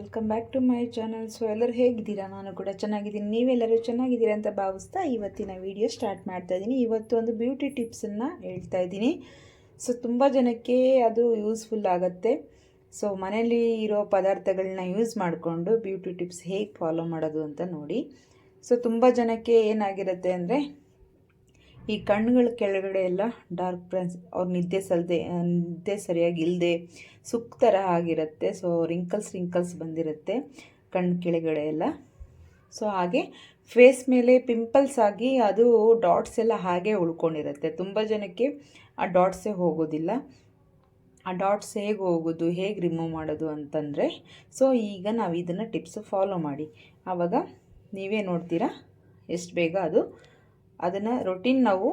Welcome back to my channel so ಎಲ್ಲರೂ ಹೇಗಿದ್ದೀರಾ? ನಾನು ಕೂಡ ಚೆನ್ನಾಗಿದ್ದೀನಿ. ನೀವೆಲ್ಲರೂ ಚೆನ್ನಾಗಿದ್ದೀರಾ ಅಂತ ಭಾವಿಸ್ತಾ ಇವತ್ತಿನ ವಿಡಿಯೋ ಸ್ಟಾರ್ಟ್ ಮಾಡ್ತಾ ಇದ್ದೀನಿ ಇವತ್ತು ಒಂದು ಬ್ಯೂಟಿ ಟಿಪ್ಸನ್ನು ಹೇಳ್ತಾ ಇದ್ದೀನಿ ಸೊ ತುಂಬ ಜನಕ್ಕೆ ಅದು ಯೂಸ್ಫುಲ್ ಆಗುತ್ತೆ. ಸೊ ಮನೆಯಲ್ಲಿ ಇರೋ ಪದಾರ್ಥಗಳನ್ನ ಯೂಸ್ ಮಾಡಿಕೊಂಡು ಬ್ಯೂಟಿ ಟಿಪ್ಸ್ ಹೇಗೆ ಫಾಲೋ ಮಾಡೋದು ಅಂತ ನೋಡಿ. ಸೊ ತುಂಬ ಜನಕ್ಕೆ ಏನಾಗಿರುತ್ತೆ ಅಂದರೆ ಈ ಕಣ್ಣುಗಳ ಕೆಳಗಡೆ ಎಲ್ಲ ಡಾರ್ಕ್ ಬ್ರೌನ್ಸ್ ಅವ್ರ ನಿದ್ದೆ ಸಲ್ದೆ ನಿದ್ದೆ ಸರಿಯಾಗಿ ಇಲ್ಲದೆ ಸುಕ್ ಥರ ಆಗಿರುತ್ತೆ. ಸೊ ರಿಂಕಲ್ಸ್ ರಿಂಕಲ್ಸ್ ಬಂದಿರುತ್ತೆ ಕಣ್ಣು ಕೆಳಗಡೆ ಎಲ್ಲ. ಸೊ ಹಾಗೆ ಫೇಸ್ ಮೇಲೆ ಪಿಂಪಲ್ಸ್ ಆಗಿ ಅದು ಡಾಟ್ಸ್ ಎಲ್ಲ ಹಾಗೆ ಉಳ್ಕೊಂಡಿರುತ್ತೆ. ತುಂಬ ಜನಕ್ಕೆ ಆ ಡಾಟ್ಸೇ ಹೋಗೋದಿಲ್ಲ. ಆ ಡಾಟ್ಸ್ ಹೇಗೆ ಹೋಗೋದು, ಹೇಗೆ ರಿಮೂವ್ ಮಾಡೋದು ಅಂತಂದರೆ ಸೊ ಈಗ ನಾವು ಇದನ್ನು ಟಿಪ್ಸು ಫಾಲೋ ಮಾಡಿ. ಆವಾಗ ನೀವೇ ನೋಡ್ತೀರಾ? ಎಷ್ಟು ಬೇಗ ಅದು ಅದನ್ನು ರೊಟೀನ್ ನಾವು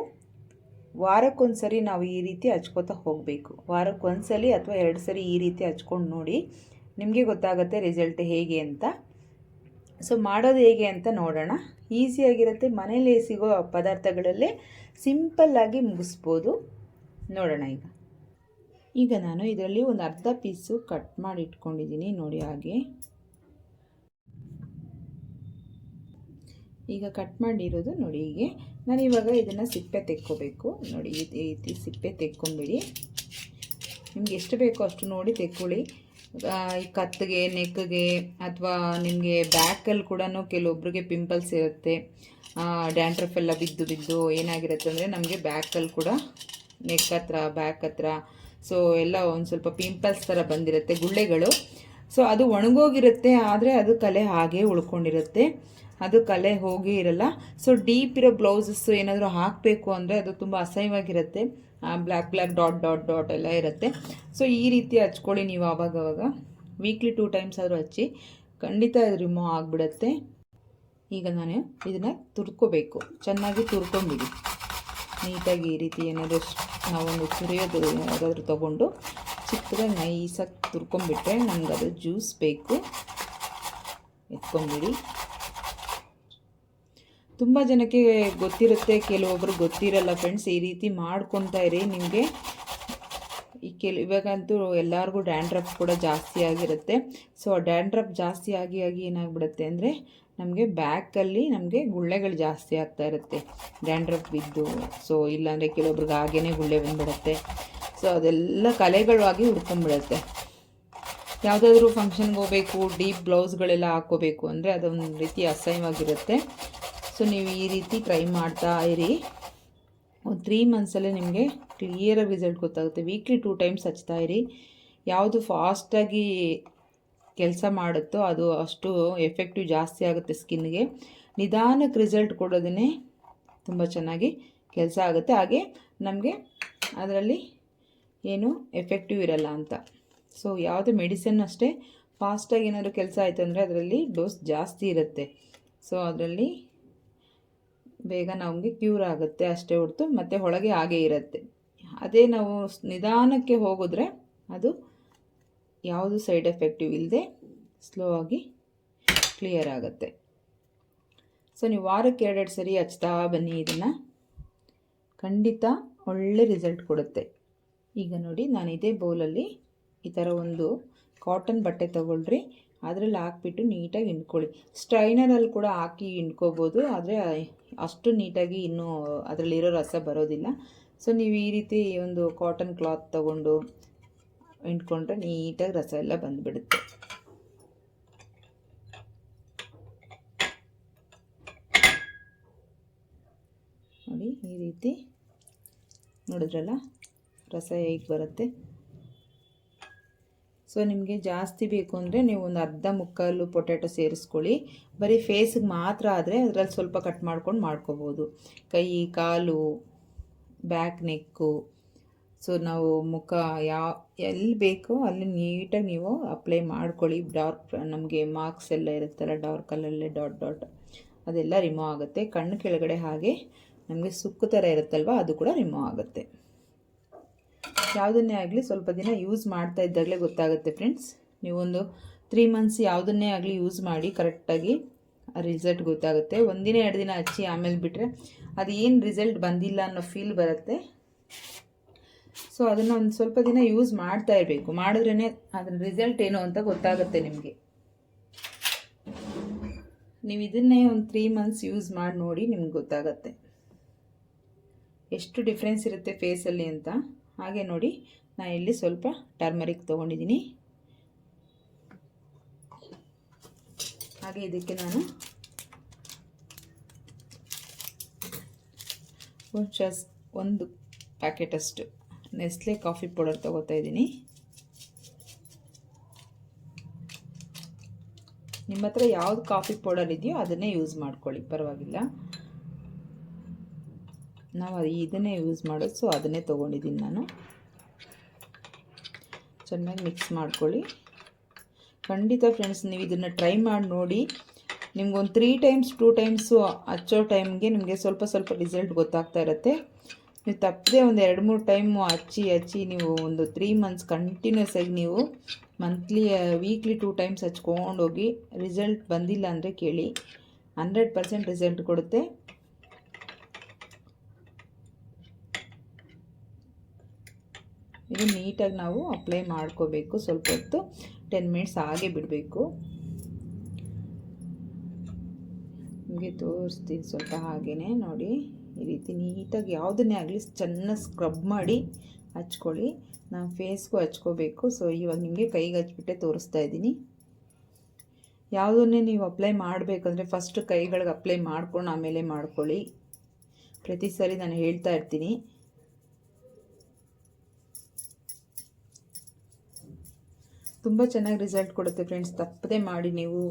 ವಾರಕ್ಕೊಂದು ಸರಿ ನಾವು ಈ ರೀತಿ ಹಚ್ಕೋತಾ ಹೋಗಬೇಕು. ವಾರಕ್ಕೊಂದು ಸಲ ಅಥವಾ ಎರಡು ಸರಿ ಈ ರೀತಿ ಹಚ್ಕೊಂಡು ನೋಡಿ ನಿಮಗೆ ಗೊತ್ತಾಗುತ್ತೆ ರಿಸಲ್ಟ್ ಹೇಗೆ ಅಂತ. ಸೊ ಮಾಡೋದು ಹೇಗೆ ಅಂತ ನೋಡೋಣ. ಈಸಿಯಾಗಿರುತ್ತೆ ಮನೇಲಿ ಸಿಗೋ ಪದಾರ್ಥಗಳಲ್ಲೇ ಸಿಂಪಲ್ಲಾಗಿ ಮುಗಿಸ್ಬೋದು. ನೋಡೋಣ ಈಗ. ಈಗ ನಾನು ಇದರಲ್ಲಿ ಒಂದು ಅರ್ಧ ಪೀಸು ಕಟ್ ಮಾಡಿ ಇಟ್ಕೊಂಡಿದ್ದೀನಿ ನೋಡಿ ಹಾಗೆ. ಈಗ ಕಟ್ ಮಾಡಿರೋದು ನೋಡಿ ಹೀಗೆ. ನಾನು ಇವಾಗ ಇದನ್ನು ಸಿಪ್ಪೆ ತೆಕ್ಕೋಬೇಕು. ನೋಡಿ ಈ ರೀತಿ ಸಿಪ್ಪೆ ತೆಕ್ಕೊಂಬಿಡಿ. ನಿಮ್ಗೆ ಎಷ್ಟು ಬೇಕೋ ಅಷ್ಟು ನೋಡಿ ತೆಕ್ಕೊಳ್ಳಿ. ಈ ಕತ್ತಿಗೆ ನೆಕ್ಗೆ ಅಥವಾ ನಿಮಗೆ ಬ್ಯಾಕಲ್ಲಿ ಕೂಡ ಕೆಲವೊಬ್ರಿಗೆ ಪಿಂಪಲ್ಸ್ ಇರುತ್ತೆ. ಡ್ಯಾಂಡ್ರಫ್ ಎಲ್ಲ ಬಿದ್ದು ಬಿದ್ದು ಏನಾಗಿರುತ್ತೆ ಅಂದರೆ ನಮಗೆ ಬ್ಯಾಕಲ್ಲಿ ಕೂಡ ನೆಕ್ ಹತ್ರ ಬ್ಯಾಕ್ ಹತ್ರ. ಸೊ ಎಲ್ಲ ಒಂದು ಸ್ವಲ್ಪ ಪಿಂಪಲ್ಸ್ ಥರ ಬಂದಿರುತ್ತೆ ಗುಳ್ಳೆಗಳು. ಸೊ ಅದು ಒಣಗೋಗಿರುತ್ತೆ, ಆದರೆ ಅದು ಕಲೆ ಹಾಗೆ ಉಳ್ಕೊಂಡಿರುತ್ತೆ. ಅದು ಕಲೆ ಹೋಗಿ ಇರಲ್ಲ. ಸೊ ಡೀಪ್ ಇರೋ ಬ್ಲೌಸಸ್ ಏನಾದರೂ ಹಾಕಬೇಕು ಅಂದರೆ ಅದು ತುಂಬ ಅಸಹ್ಯವಾಗಿರುತ್ತೆ. Black black dot dot dot ಎಲ್ಲ ಇರುತ್ತೆ. ಸೊ ಈ ರೀತಿ ಹಚ್ಕೊಳ್ಳಿ ನೀವು ಆವಾಗವಾಗ. ವೀಕ್ಲಿ ಟೂ ಟೈಮ್ಸ್ ಆದರೂ ಹಚ್ಚಿ. ಖಂಡಿತ ಇದು ರಿಮೂವ್ ಆಗಿಬಿಡುತ್ತೆ. ಈಗ ನಾನು ಇದನ್ನು ತುರ್ಕೋಬೇಕು. ಚೆನ್ನಾಗಿ ತುರ್ಕೊಂಬಿಡಿ. ನೀಟಾಗಿ ಈ ರೀತಿ ಏನಾದರೂ ನಾವೊಂದು ಸುರಿಯೋದು ಯಾವುದಾದ್ರೂ ತೊಗೊಂಡು ಚಿಕ್ಕದಾಗಿ ನೈಸಾಗಿ ತುರ್ಕೊಂಬಿಟ್ರೆ ನಮ್ಗೆ ಅದು ಜ್ಯೂಸ್ ಬೇಕು. ಎತ್ಕೊಂಬಿಡಿ. ತುಂಬ ಜನಕ್ಕೆ ಗೊತ್ತಿರುತ್ತೆ ಕೆಲವೊಬ್ಬರು ಗೊತ್ತಿರಲ್ಲ ಫ್ರೆಂಡ್ಸ್ ಈ ರೀತಿ ಮಾಡ್ಕೊತಾ ಇರಿ ನಿಮಗೆ. ಈ ಕೆಲ, ಇವಾಗಂತೂ ಎಲ್ಲರಿಗೂ ಡ್ಯಾಂಡ್ರಫ್ ಕೂಡ ಜಾಸ್ತಿ ಆಗಿರುತ್ತೆ. ಸೊ ಡ್ಯಾಂಡ್ರಫ್ ಜಾಸ್ತಿ ಆಗಿ ಆಗಿ ಏನಾಗ್ಬಿಡುತ್ತೆ ಅಂದರೆ, ನಮಗೆ ಬ್ಯಾಕಲ್ಲಿ ನಮಗೆ ಗುಳ್ಳೆಗಳು ಜಾಸ್ತಿ ಆಗ್ತಾ ಇರುತ್ತೆ. ಡ್ಯಾಂಡ್ರಫ್ ಬಿದ್ದು ಸೊ ಇಲ್ಲಾಂದರೆ ಕೆಲವೊಬ್ರಿಗೆ ಹಾಗೇ ಗುಳ್ಳೆ ಬಂದ್ಬಿಡುತ್ತೆ. ಸೊ ಅದೆಲ್ಲ ಕಲೆಗಳಾಗಿ ಹುಡ್ಕೊಂಡ್ಬಿಡುತ್ತೆ. ಯಾವುದಾದ್ರೂ ಫಂಕ್ಷನ್ಗೆ ಹೋಗಬೇಕು ಡೀಪ್ ಬ್ಲೌಸ್ಗಳೆಲ್ಲ ಹಾಕ್ಕೋಬೇಕು ಅಂದರೆ ಅದೊಂದು ರೀತಿ ಅಸಹ್ಯವಾಗಿರುತ್ತೆ. ಸೊ ನೀವು ಈ ರೀತಿ ಟ್ರೈ ಮಾಡ್ತಾ ಇರಿ. ಒಂದು ತ್ರೀ ಮಂತ್ಸಲ್ಲೇ ನಿಮಗೆ ಕ್ಲಿಯರಾಗಿ ರಿಸಲ್ಟ್ ಗೊತ್ತಾಗುತ್ತೆ. ವೀಕ್ಲಿ ಟೂ ಟೈಮ್ಸ್ ಹಚ್ತಾ ಇರಿ. ಯಾವುದು ಫಾಸ್ಟಾಗಿ ಕೆಲಸ ಮಾಡುತ್ತೋ ಅದು ಅಷ್ಟು ಎಫೆಕ್ಟಿವ್ ಜಾಸ್ತಿ ಆಗುತ್ತೆ ಸ್ಕಿನ್ಗೆ ನಿಧಾನಕ್ಕೆ ರಿಸಲ್ಟ್ ಕೊಡೋದನ್ನೇ ತುಂಬ ಚೆನ್ನಾಗಿ ಕೆಲಸ ಆಗುತ್ತೆ. ಹಾಗೆ ನಮಗೆ ಅದರಲ್ಲಿ ಏನು ಎಫೆಕ್ಟಿವ್ ಇರಲ್ಲ ಅಂತ. ಸೊ ಯಾವುದೇ ಮೆಡಿಸಿನ್ ಅಷ್ಟೇ ಫಾಸ್ಟಾಗಿ ಏನಾದರೂ ಕೆಲಸ ಆಯಿತು ಅಂದರೆ ಅದರಲ್ಲಿ ಡೋಸ್ ಜಾಸ್ತಿ ಇರುತ್ತೆ. ಸೊ ಅದರಲ್ಲಿ ಬೇಗ ನಮಗೆ ಕ್ಯೂರ್ ಆಗುತ್ತೆ, ಅಷ್ಟೇ ಹೊರತು ಮತ್ತು ಒಳಗೆ ಹಾಗೇ ಇರುತ್ತೆ. ಅದೇ ನಾವು ನಿಧಾನಕ್ಕೆ ಹೋಗಿದ್ರೆ ಅದು ಯಾವುದು ಸೈಡ್ ಎಫೆಕ್ಟಿವ್ ಇಲ್ಲದೆ ಸ್ಲೋ ಆಗಿ ಕ್ಲಿಯರ್ ಆಗುತ್ತೆ. ಸೊ ನೀವು ವಾರಕ್ಕೆ ಎರಡೆರಡು ಸರಿ ಹಚ್ತಾ ಬನ್ನಿ ಇದನ್ನು. ಖಂಡಿತ ಒಳ್ಳೆ ರಿಸಲ್ಟ್ ಕೊಡುತ್ತೆ. ಈಗ ನೋಡಿ ನಾನು ಇದೇ ಬೌಲಲ್ಲಿ ಈ ಥರ ಒಂದು ಕಾಟನ್ ಬಟ್ಟೆ ತೊಗೊಳ್ರಿ. ಅದರಲ್ಲಿ ಹಾಕ್ಬಿಟ್ಟು ನೀಟಾಗಿ ಹಿಂಡ್ಕೊಳ್ಳಿ. ಸ್ಟ್ರೈನರಲ್ಲಿ ಕೂಡ ಹಾಕಿ ಹಿಂಡ್ಕೋಬೋದು, ಆದರೆ ಅಷ್ಟು ನೀಟಾಗಿ ಇನ್ನೂ ಅದರಲ್ಲಿರೋ ರಸ ಬರೋದಿಲ್ಲ. ಸೊ ನೀವು ಈ ರೀತಿ ಒಂದು ಕಾಟನ್ ಕ್ಲಾತ್ ತೊಗೊಂಡು ಹಿಂಡ್ಕೊಂಡ್ರೆ ನೀಟಾಗಿ ರಸ ಎಲ್ಲ ಬಂದುಬಿಡುತ್ತೆ. ನೋಡಿ, ಈ ರೀತಿ ನೋಡಿದ್ರಲ್ಲ? ರಸ ಹೇಗೆ ಬರುತ್ತೆ? ಸೊ ನಿಮಗೆ ಜಾಸ್ತಿ ಬೇಕು ಅಂದರೆ ನೀವು ಒಂದು ಅರ್ಧ ಮುಕ್ಕಾಲು ಪೊಟ್ಯಾಟೊ ಸೇರಿಸ್ಕೊಳ್ಳಿ. ಬರೀ ಫೇಸಿಗೆ ಮಾತ್ರ ಆದರೆ ಅದರಲ್ಲಿ ಸ್ವಲ್ಪ ಕಟ್ ಮಾಡ್ಕೊಂಡು ಮಾಡ್ಕೋಬೋದು. ಕೈ, ಕಾಲು ಬ್ಯಾಕ್ ನೆಕ್ಕು ಸೊ ನಾವು ಮುಖ ಯಾವ ಎಲ್ಲಿ ಬೇಕೋ ಅಲ್ಲಿ ನೀಟಾಗಿ ನೀವು ಅಪ್ಲೈ ಮಾಡ್ಕೊಳ್ಳಿ. ಡಾರ್ಕ್ ನಮಗೆ ಮಾರ್ಕ್ಸ್ ಎಲ್ಲ ಇರುತ್ತಲ್ಲ ಡಾರ್ಕಲ್ಲೇ ಡಾಟ್ ಡಾಟ್ ಅದೆಲ್ಲ ರಿಮೂವ್ ಆಗುತ್ತೆ. ಕಣ್ಣು ಕೆಳಗಡೆ ಹಾಗೆ ನಮಗೆ ಸುಕ್ಕು ಥರ ಇರುತ್ತಲ್ವ, ಅದು ಕೂಡ ರಿಮೂವ್ ಆಗುತ್ತೆ. ಯಾವುದನ್ನೇ ಆಗಲಿ ಸ್ವಲ್ಪ ದಿನ ಯೂಸ್ ಮಾಡ್ತಾ ಇದ್ದಾಗಲೇ ಗೊತ್ತಾಗುತ್ತೆ ಫ್ರೆಂಡ್ಸ್ ನೀವೊಂದು ತ್ರೀ ಮಂತ್ಸ್ ಯಾವುದನ್ನೇ ಆಗಲಿ ಯೂಸ್ ಮಾಡಿ ಕರೆಕ್ಟಾಗಿ ರಿಸಲ್ಟ್ ಗೊತ್ತಾಗುತ್ತೆ. ಒಂದಿನ ಎರಡು ದಿನ ಹಚ್ಚಿ ಆಮೇಲೆ ಬಿಟ್ಟರೆ ಅದು ಏನು ರಿಸಲ್ಟ್ ಬಂದಿಲ್ಲ ಅನ್ನೋ ಫೀಲ್ ಬರುತ್ತೆ. ಸೊ ಅದನ್ನು ಒಂದು ಸ್ವಲ್ಪ ದಿನ ಯೂಸ್ ಮಾಡ್ತಾ ಇರಬೇಕು. ಮಾಡಿದ್ರೇ ಅದರ ರಿಸಲ್ಟ್ ಏನು ಅಂತ ಗೊತ್ತಾಗುತ್ತೆ ನಿಮಗೆ. ನೀವು ಇದನ್ನೇ ಒಂದು ತ್ರೀ ಮಂತ್ಸ್ ಯೂಸ್ ಮಾಡಿ ನೋಡಿ ನಿಮ್ಗೆ ಗೊತ್ತಾಗತ್ತೆ. ಎಷ್ಟು ಡಿಫ್ರೆನ್ಸ್ ಇರುತ್ತೆ ಫೇಸಲ್ಲಿ ಅಂತ. ಹಾಗೆ ನೋಡಿ, ನಾನು ಇಲ್ಲಿ ಸ್ವಲ್ಪ ಟರ್ಮರಿಕ್ ತೊಗೊಂಡಿದ್ದೀನಿ ಹಾಗೆ ಇದಕ್ಕೆ ನಾನು ಒಂದು ಚಸ್, ಒಂದು ಪ್ಯಾಕೆಟಷ್ಟು ನೆಸ್ಲೆ ಕಾಫಿ ಪೌಡರ್ ತೊಗೋತಾ ಇದ್ದೀನಿ ನಿಮ್ಮ ಹತ್ರ ಯಾವ್ದು ಕಾಫಿ ಪೌಡರ್ ಇದೆಯೋ ಅದನ್ನೇ ಯೂಸ್ ಮಾಡ್ಕೊಳ್ಳಿ, ಪರವಾಗಿಲ್ಲ. ನಾವು ಇದನ್ನೇ ಯೂಸ್ ಮಾಡೋದು. ಸೊ ಅದನ್ನೇ ತೊಗೊಂಡಿದ್ದೀನಿ ನಾನು. ಚೆನ್ನಾಗಿ ಮಿಕ್ಸ್ ಮಾಡ್ಕೊಳ್ಳಿ. ಖಂಡಿತ ಫ್ರೆಂಡ್ಸ್ ನೀವು ಇದನ್ನು ಟ್ರೈ ಮಾಡಿ ನೋಡಿ. ನಿಮ್ಗೊಂದು ತ್ರೀ ಟೈಮ್ಸ್ ಟೂ ಟೈಮ್ಸು ಹಚ್ಚೋ ಟೈಮ್ಗೆ ನಿಮಗೆ ಸ್ವಲ್ಪ ಸ್ವಲ್ಪ ರಿಸಲ್ಟ್ ಗೊತ್ತಾಗ್ತಾ ಇರುತ್ತೆ. ನೀವು ತಪ್ಪದೆ ಒಂದು ಎರಡು, ಮೂರು ಟೈಮು ಹಚ್ಚಿ ಹಚ್ಚಿ ನೀವು ಒಂದು ತ್ರೀ ಮಂತ್ಸ್ ಕಂಟಿನ್ಯೂಸ್ ಆಗಿ ನೀವು ಮಂತ್ಲಿ ವೀಕ್ಲಿ ಟೂ ಟೈಮ್ಸ್ ಹಚ್ಕೊಂಡೋಗಿ ರಿಸಲ್ಟ್ ಬಂದಿಲ್ಲ ಅಂದರೆ ಕೇಳಿ. ಹಂಡ್ರೆಡ್ ಪರ್ಸೆಂಟ್ ರಿಸಲ್ಟ್ ಕೊಡುತ್ತೆ. ಇದು ನೀಟಾಗಿ ನಾವು ಅಪ್ಲೈ ಮಾಡ್ಕೋಬೇಕು. ಸ್ವಲ್ಪ ಹೊತ್ತು ಟೆನ್ ಮಿನಿಟ್ಸ್ ಹಾಗೆ ಬಿಡಬೇಕು. ನಿಮಗೆ ತೋರಿಸ್ತೀನಿ ಸ್ವಲ್ಪ ಹಾಗೆಯೇ ನೋಡಿ. ಈ ರೀತಿ ನೀಟಾಗಿ ಯಾವುದನ್ನೇ ಆಗಲಿ ಚೆನ್ನಾಗಿ ಸ್ಕ್ರಬ್ ಮಾಡಿ ಹಚ್ಕೊಳ್ಳಿ. ನಾನು ಫೇಸ್ಗೂ ಹಚ್ಕೋಬೇಕು. ಸೊ ಇವಾಗ ನಿಮಗೆ ಕೈಗೆ ಹಚ್ಬಿಟ್ಟೆ ತೋರಿಸ್ತಾ ಇದ್ದೀನಿ. ಯಾವುದನ್ನೇ ನೀವು ಅಪ್ಲೈ ಮಾಡಬೇಕಂದ್ರೆ ಫಸ್ಟ್ ಕೈಗಳಿಗೆ ಅಪ್ಲೈ ಮಾಡ್ಕೊಂಡು ಆಮೇಲೆ ಮಾಡ್ಕೊಳ್ಳಿ. ಪ್ರತಿ ಸಾರಿ ನಾನು ಹೇಳ್ತಾ ಇರ್ತೀನಿ. ತುಂಬ ಚೆನ್ನಾಗಿ ರಿಸಲ್ಟ್ ಕೊಡುತ್ತೆ ಫ್ರೆಂಡ್ಸ್ ತಪ್ಪದೇ ಮಾಡಿ ನೀವು.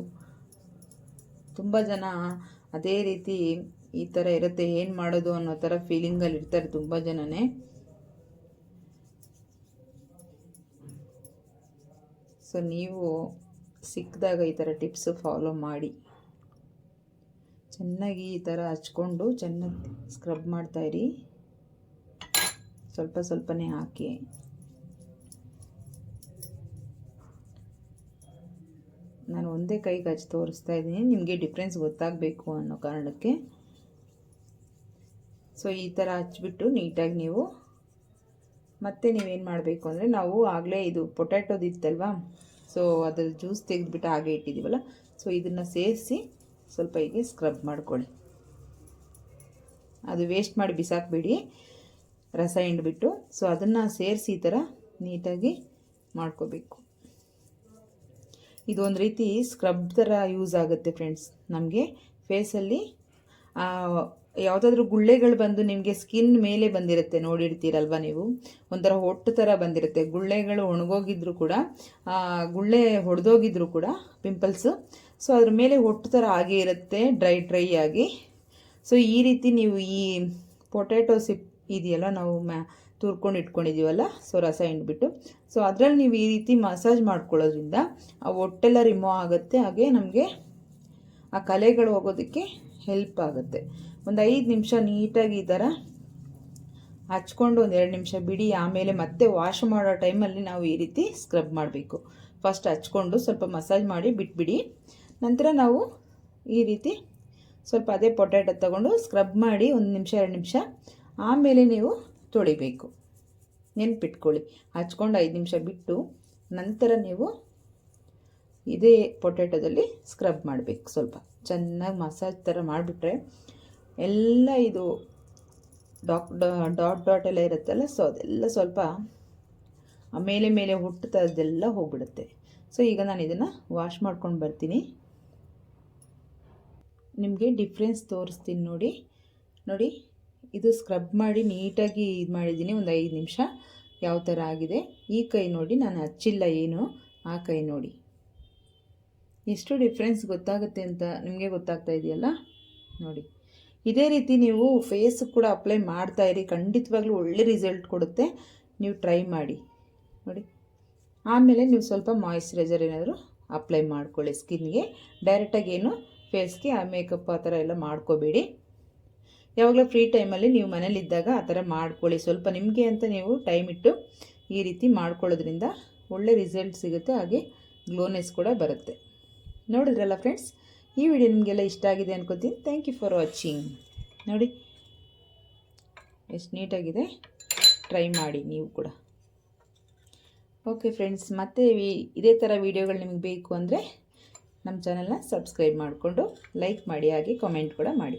ತುಂಬ ಜನ ಅದೇ ರೀತಿ ಈ ಥರ ಇರುತ್ತೆ, ಏನು ಮಾಡೋದು ಅನ್ನೋ ಥರ ಫೀಲಿಂಗಲ್ಲಿ ಇರ್ತಾರೆ ತುಂಬ ಜನನೇ. ಸೊ ನೀವು ಸಿಕ್ಕಿದಾಗ ಈ ಥರ ಟಿಪ್ಸ್ ಫಾಲೋ ಮಾಡಿ. ಚೆನ್ನಾಗಿ ಈ ಥರ ಹಚ್ಕೊಂಡು ಚೆನ್ನಾಗಿ ಸ್ಕ್ರಬ್ ಮಾಡ್ತಾಯಿರಿ ಸ್ವಲ್ಪ ಸ್ವಲ್ಪನೇ ಹಾಕಿ. ನಾನು ಒಂದೇ ಕೈಗೆ ಹಚ್ಚಿ ತೋರಿಸ್ತಾ ಇದ್ದೀನಿ. ನಿಮಗೆ ಡಿಫ್ರೆನ್ಸ್ ಗೊತ್ತಾಗಬೇಕು ಅನ್ನೋ ಕಾರಣಕ್ಕೆ. ಸೊ ಈ ಥರ ಹಚ್ಬಿಟ್ಟು ನೀಟಾಗಿ ನೀವು ಮತ್ತೆ ನೀವೇನು ಮಾಡಬೇಕು ಅಂದರೆ ನಾವು ಆಗಲೇ ಇದು ಪೊಟ್ಯಾಟೋದಿತ್ತಲ್ವಾ ಸೊ ಅದರ ಜ್ಯೂಸ್ ತೆಗೆದುಬಿಟ್ಟು ಹಾಗೆ ಇಟ್ಟಿದ್ದೀವಲ್ಲ ಸೊ ಇದನ್ನು ಸೇರಿಸಿ ಸ್ವಲ್ಪ ಹೀಗೆ ಸ್ಕ್ರಬ್ ಮಾಡ್ಕೊಳ್ಳಿ. ಅದು ವೇಸ್ಟ್ ಮಾಡಿ ಬಿಸಾಕಬೇಡಿ. ರಸ ಹಿಂಡ್ಬಿಟ್ಟು. ಸೊ ಅದನ್ನು ಸೇರಿಸಿ ಈ ಥರ ನೀಟಾಗಿ ಮಾಡ್ಕೋಬೇಕು. ಇದೊಂದು ರೀತಿ ಸ್ಕ್ರಬ್ ಥರ ಯೂಸ್ ಆಗುತ್ತೆ ಫ್ರೆಂಡ್ಸ್ ನಮಗೆ ಫೇಸಲ್ಲಿ ಯಾವುದಾದ್ರೂ ಗುಳ್ಳೆಗಳು ಬಂದು ನಿಮಗೆ ಸ್ಕಿನ್ ಮೇಲೆ ಬಂದಿರುತ್ತೆ, ನೋಡಿರ್ತೀರಲ್ವ ನೀವು? ಒಂಥರ ಹೊಟ್ಟು ಥರ ಬಂದಿರುತ್ತೆ. ಗುಳ್ಳೆಗಳು ಒಣಗೋಗಿದ್ರು ಕೂಡ ಗುಳ್ಳೆ ಹೊಡೆದೋಗಿದ್ರು ಕೂಡ ಪಿಂಪಲ್ಸು ಸೊ ಅದ್ರ ಮೇಲೆ ಹೊಟ್ಟು ಥರ ಆಗೇ ಇರುತ್ತೆ ಡ್ರೈ ಡ್ರೈ ಆಗಿ. ಸೊ ಈ ರೀತಿ ನೀವು ಈ ಪೊಟ್ಯಾಟೊ ಸಿಪ್ ಇದೆಯಲ್ಲ, ನಾವು ಮ್ಯಾ ತುರ್ಕೊಂಡು ಇಟ್ಕೊಂಡಿದ್ದೀವಲ್ಲ? ಸೊ ರಸ ಹಿಂಡ್ಬಿಟ್ಟು. ಸೊ ಅದರಲ್ಲಿ ನೀವು ಈ ರೀತಿ ಮಸಾಜ್ ಮಾಡ್ಕೊಳ್ಳೋದ್ರಿಂದ ಆ ಹೊಟ್ಟೆಲ್ಲ ರಿಮೂವ್ ಆಗುತ್ತೆ, ಹಾಗೆ ನಮಗೆ ಆ ಕಲೆಗಳು ಹೋಗೋದಕ್ಕೆ ಹೆಲ್ಪ್ ಆಗುತ್ತೆ. ಒಂದು ಐದು ನಿಮಿಷ ನೀಟಾಗಿ ಈ ಥರ ಹಚ್ಕೊಂಡು ಒಂದು ಎರಡು ನಿಮಿಷ ಬಿಡಿ, ಆಮೇಲೆ ಮತ್ತೆ ವಾಶ್ ಮಾಡೋ ಟೈಮಲ್ಲಿ ನಾವು ಈ ರೀತಿ ಸ್ಕ್ರಬ್ ಮಾಡಬೇಕು. ಫಸ್ಟ್ ಹಚ್ಕೊಂಡು ಸ್ವಲ್ಪ ಮಸಾಜ್ ಮಾಡಿ ಬಿಟ್ಬಿಡಿ. ನಂತರ ನಾವು ಈ ರೀತಿ ಸ್ವಲ್ಪ ಅದೇ ಪೊಟ್ಯಾಟೊ ತಗೊಂಡು ಸ್ಕ್ರಬ್ ಮಾಡಿ ಒಂದು ನಿಮಿಷ, ಎರಡು ನಿಮಿಷ. ಆಮೇಲೆ ನೀವು ತೊಳಿಬೇಕು. ನೆನ್ಪಿಟ್ಕೊಳ್ಳಿ. ಹಚ್ಕೊಂಡು ಐದು ನಿಮಿಷ ಬಿಟ್ಟು ನಂತರ ನೀವು ಇದೇ ಪೊಟ್ಯಾಟೊದಲ್ಲಿ ಸ್ಕ್ರಬ್ ಮಾಡಬೇಕು ಸ್ವಲ್ಪ. ಚೆನ್ನಾಗಿ ಮಸಾಜ್ ಥರ ಮಾಡಿಬಿಟ್ರೆ ಎಲ್ಲ ಇದು ಡಾಕ್ ಡಾಟ್ ಡಾಟ್ ಎಲ್ಲ ಇರುತ್ತಲ್ಲ, ಸೊ ಅದೆಲ್ಲ ಸ್ವಲ್ಪ ಮೇಲೆ ಮೇಲೆ ಹುಟ್ಟುತ್ತದೆಲ್ಲ ಹೋಗ್ಬಿಡುತ್ತೆ. ಸೊ ಈಗ ನಾನು ಇದನ್ನು ವಾಶ್ ಮಾಡ್ಕೊಂಡು ಬರ್ತೀನಿ. ನಿಮಗೆ ಡಿಫ್ರೆನ್ಸ್ ತೋರಿಸ್ತೀನಿ ನೋಡಿ. ನೋಡಿ. ಇದು ಸ್ಕ್ರಬ್ ಮಾಡಿ ನೀಟಾಗಿ ಇದು ಮಾಡಿದ್ದೀನಿ, ಒಂದು ಐದು ನಿಮಿಷ. ಯಾವ ಥರ ಆಗಿದೆ? ಈ ಕೈ ನೋಡಿ, ನಾನು ಹಚ್ಚಿಲ್ಲ ಏನು, ಆ ಕೈ ನೋಡಿ. ಎಷ್ಟು ಡಿಫ್ರೆನ್ಸ್ ಗೊತ್ತಾಗುತ್ತೆ ಅಂತ ನಿಮಗೆ ಗೊತ್ತಾಗ್ತಾ ಇದೆಯಲ್ಲ? ನೋಡಿ. ಇದೇ ರೀತಿ ನೀವು ಫೇಸ್ ಕೂಡ ಅಪ್ಲೈ ಮಾಡ್ತಾ ಇರಿ. ಖಂಡಿತವಾಗ್ಲೂ ಒಳ್ಳೆ ರಿಸಲ್ಟ್ ಕೊಡುತ್ತೆ. ನೀವು ಟ್ರೈ ಮಾಡಿ. ನೋಡಿ. ಆಮೇಲೆ ನೀವು ಸ್ವಲ್ಪ ಮಾಯಿಶ್ಚರೈಸರ್ ಏನಾದರೂ ಅಪ್ಲೈ ಮಾಡ್ಕೊಳ್ಳಿ ಸ್ಕಿನ್ಗೆ ಡೈರೆಕ್ಟಾಗಿ ಏನು ಫೇಸ್ಗೆ ಆ ಮೇಕಪ್ ಆ ಥರ ಎಲ್ಲ ಮಾಡ್ಕೋಬೇಡಿ. ಯಾವಾಗಲೂ ಫ್ರೀ ಟೈಮಲ್ಲಿ ನೀವು ಮನೇಲಿದ್ದಾಗ ಆ ಥರ ಮಾಡ್ಕೊಳ್ಳಿ. ಸ್ವಲ್ಪ ನಿಮಗೆ ಅಂತ ನೀವು ಟೈಮ್ ಇಟ್ಟು ಈ ರೀತಿ ಮಾಡ್ಕೊಳ್ಳೋದ್ರಿಂದ ಒಳ್ಳೆ ರಿಸಲ್ಟ್ ಸಿಗುತ್ತೆ. ಹಾಗೆ ಗ್ಲೋನೆಸ್ ಕೂಡ ಬರುತ್ತೆ. ನೋಡಿದ್ರಲ್ಲ ಫ್ರೆಂಡ್ಸ್ ಈ ವಿಡಿಯೋ ನಿಮಗೆಲ್ಲ ಇಷ್ಟ ಆಗಿದೆ ಅನ್ಕೋತೀನಿ. ಥ್ಯಾಂಕ್ ಯು ಫಾರ್ ವಾಚಿಂಗ್ ನೋಡಿ, ಎಷ್ಟು ನೀಟಾಗಿದೆ ಟ್ರೈ ಮಾಡಿ ನೀವು ಕೂಡ. ಓಕೆ ಫ್ರೆಂಡ್ಸ್ ಮತ್ತೆ ಇದೇ ಥರ ವೀಡಿಯೋಗಳು ನಿಮಗೆ ಬೇಕು ಅಂದರೆ ನಮ್ಮ ಚಾನಲ್ನ ಸಬ್ಸ್ಕ್ರೈಬ್ ಮಾಡಿಕೊಂಡು ಲೈಕ್ ಮಾಡಿ, ಹಾಗೆ ಕಾಮೆಂಟ್ ಕೂಡ ಮಾಡಿ.